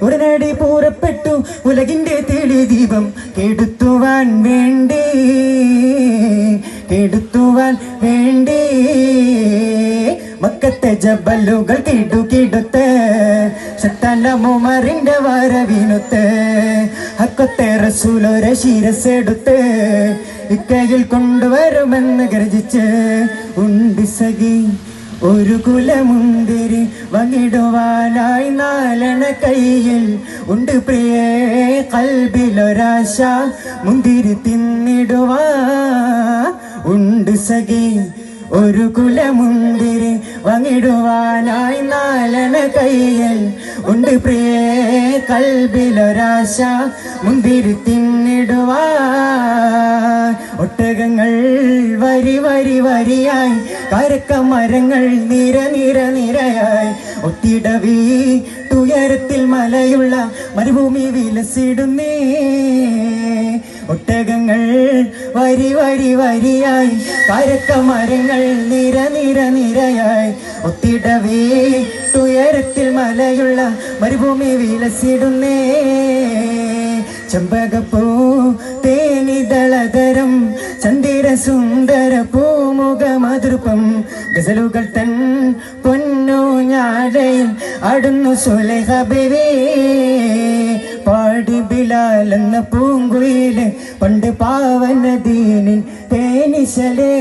ഉടനടി പൂരപ്പെട്ടു ഉലകിന്റെ തെളി ദീപം കെടുത്തുവാൻ വേണ്ടേ കെടുത്തുവാൻ വേണ്ടേ. മക്കത്തെ ജബലുകൾ കിടുകിടുത്ത് ശക്തനമുമറിന്റെ വരവിനുത്ത് ഹക്കത്തെ റസൂലൊരെ ശിരസെടുത്ത് ഇക്കയിൽ കൊണ്ടുവരുമെന്ന് ഗർജിച്ച് ഉണ്ട് സഖി ഒരു കുലമുന്തിരി വങ്ങിടുവാനായി നാലണ കയ്യിൽ ഉണ്ട് പ്രിയേ കൽബിലൊരാശ മുന്തിരി തിന്നിടുവാ. ഉണ്ട് സഖി ഒരു കുലമുന്തിരി വങ്ങിടുവാനായി നാലണ കയ്യിൽ ഉണ്ട് പ്രിയേ കൽബിലൊരാശ മുന്തിരി തിന്നിടുവാ. വരി വരി വരിയായി. കരക്ക മരങ്ങൾ നിര നിര നിരയായി. ഒത്തിടവി തുയരത്തിൽ മലയുള്ള മരുഭൂമി വിലസിടുന്നേ. ഒട്ടകങ്ങൾ വരി വരി വരിയായി. കരക്ക മരങ്ങൾ നിര നിര നിരയായി. ഒത്തിടവേ തുയരത്തിൽ മലയുള്ള മരുഭൂമി വിലസിടുന്നേ. ചെമ്പകപ്പൂ സുന്ദര പൂമുഖ മധുർപ്പം ഗസലുകൾ തൻ പൊന്നു ഞാടയിൽ അടുന്നു സുലഹബിവേ പാടി ബിലാലെന്ന പൂങ്കുയിൽ പണ്ട് പാവനദീനിൻ തേനിശലേ.